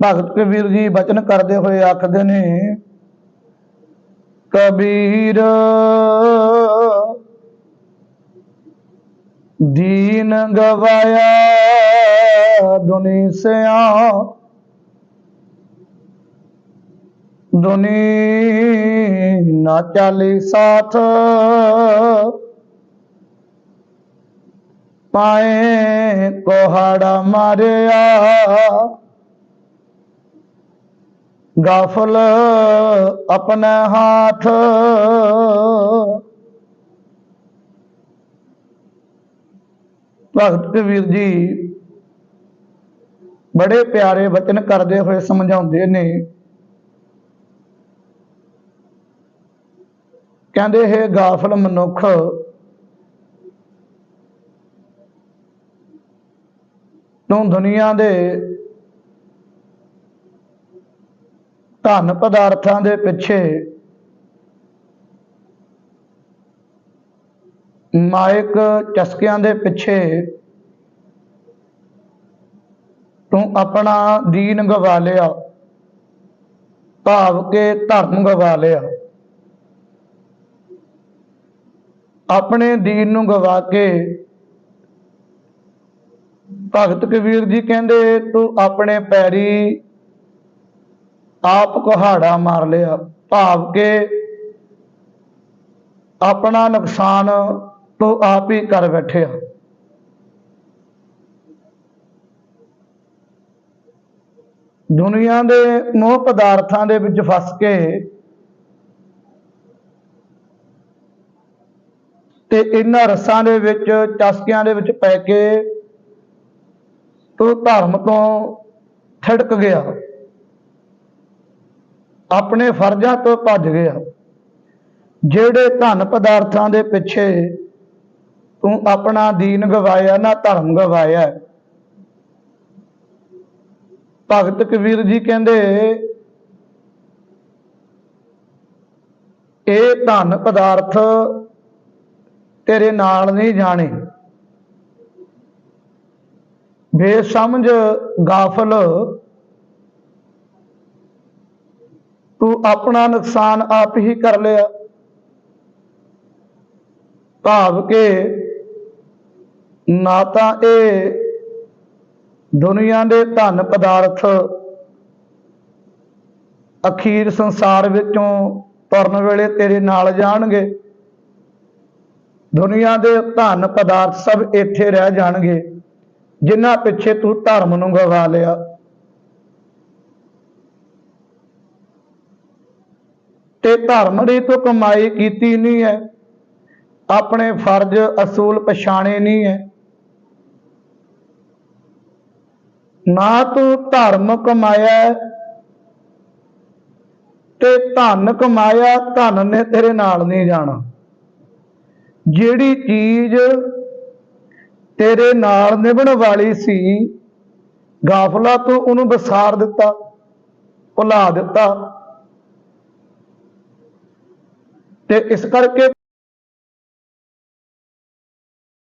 ਭਗਤ ਕਬੀਰ ਜੀ ਬਚਨ ਕਰਦੇ ਹੋਏ ਆਖਦੇ ਨੇ, ਕਬੀਰ ਦੀਨ ਗਵਾਇਆ ਦੁਨੀ ਸਿਆ, ਦੁਨੀ ਨਾ ਚਾਲੀ ਸਾਥ, ਪਾਏ ਕੋਹੜਾ ਮਾਰਿਆ। ਗਾਫਲ ਆਪਣੇ ਹਾਥ। ਭਗਤ ਕਬੀਰ ਜੀ, ਬੜੇ ਪਿਆਰੇ ਵਚਨ ਕਰਦੇ ਹੋਏ ਸਮਝਾਉਂਦੇ ਨੇ। ਕਹਿੰਦੇ, ਹੈ ਗਾਫਲ ਮਨੁੱਖ, ਤੂੰ ਦੁਨੀਆ ਦੇ ਧਨ ਪਦਾਰਥਾਂ ਦੇ ਪਿੱਛੇ ਮਾਇਕ ਚਸਕਿਆਂ ਦੇ ਪਿੱਛੇ ਤੂੰ ਆਪਣਾ ਦੀਨ ਗਵਾ ਲਿਆ, ਭਾਵ ਕੇ ਧਰਮ ਗਵਾ ਲਿਆ। ਆਪਣੇ ਦੀਨ ਨੂੰ ਗਵਾ ਕੇ ਭਗਤ ਕਬੀਰ ਜੀ ਕਹਿੰਦੇ, ਤੂੰ ਆਪਣੇ ਪੈਰੀ ਆਪ ਕੁਹਾੜਾ ਮਾਰ ਲਿਆ। ਭਾਵ ਕੇ ਆਪਣਾ ਨੁਕਸਾਨ ਤੂੰ ਆਪ ਹੀ ਕਰ ਬੈਠਿਆ। ਦੁਨੀਆ ਦੇ ਮੋਹ ਪਦਾਰਥਾਂ ਦੇ ਵਿੱਚ ਫਸ ਕੇ ਤੇ ਇਹਨਾਂ ਰਸਾਂ ਦੇ ਵਿੱਚ, ਚਸਕਿਆਂ ਦੇ ਵਿੱਚ ਪੈ ਕੇ ਤੂੰ ਧਰਮ ਤੋਂ ਥੜਕ ਗਿਆ। ਆਪਣੇ ਫਰਜ਼ਾਂ ਤੋਂ ਭੱਜ ਗਿਆ। ਜਿਹੜੇ ਧਨ ਪਦਾਰਥਾਂ ਦੇ ਪਿੱਛੇ ਤੂੰ ਆਪਣਾ ਦੀਨ ਗਵਾਇਆ, ਨਾ ਧਰਮ ਗਵਾਇਆ। ਭਗਤ ਕਬੀਰ ਜੀ ਕਹਿੰਦੇ, ਇਹ ਧਨ ਪਦਾਰਥ ਤੇਰੇ ਨਾਲ ਨਹੀਂ ਜਾਣੇ। ਬੇਸਮਝ ਗਾਫਲ ਤੂੰ ਆਪਣਾ ਨੁਕਸਾਨ ਆਪ ਹੀ ਕਰ ਲਿਆ। ਭਾਵ ਕੇ ਨਾ ਤਾਂ ਇਹ ਦੁਨੀਆ ਦੇ ਧਨ ਪਦਾਰਥ ਅਖੀਰ ਸੰਸਾਰ ਵਿੱਚੋਂ ਤੁਰਨ ਵੇਲੇ ਤੇਰੇ ਨਾਲ ਜਾਣਗੇ। ਦੁਨੀਆ ਦੇ ਧਨ ਪਦਾਰਥ ਸਭ ਇੱਥੇ ਰਹਿ ਜਾਣਗੇ, ਜਿਨ੍ਹਾਂ ਪਿੱਛੇ ਤੂੰ ਧਰਮ ਨੂੰ ਗਵਾ ਲਿਆ। ਤੇ ਧਰਮ ਦੀ ਤੂੰ ਕਮਾਈ ਕੀਤੀ ਨਹੀਂ ਹੈ। ਆਪਣੇ ਫਰਜ਼, ਅਸੂਲ ਪਛਾਣੇ ਨਹੀਂ ਹੈ। ਨਾ ਤੂੰ ਧਰਮ ਕਮਾਇਆ ਤੇ ਧਨ ਕਮਾਇਆ, ਧਨ ਨੇ ਤੇਰੇ ਨਾਲ ਨਹੀਂ ਜਾਣਾ। ਜਿਹੜੀ ਚੀਜ਼ ਤੇਰੇ ਨਾਲ ਨਿਭਣ ਵਾਲੀ ਸੀ, ਗਾਫਲਾ ਤੋਂ ਉਹਨੂੰ ਵਿਸਾਰ ਦਿੱਤਾ, ਭੁਲਾ ਦਿੱਤਾ। ਤੇ ਇਸ ਕਰਕੇ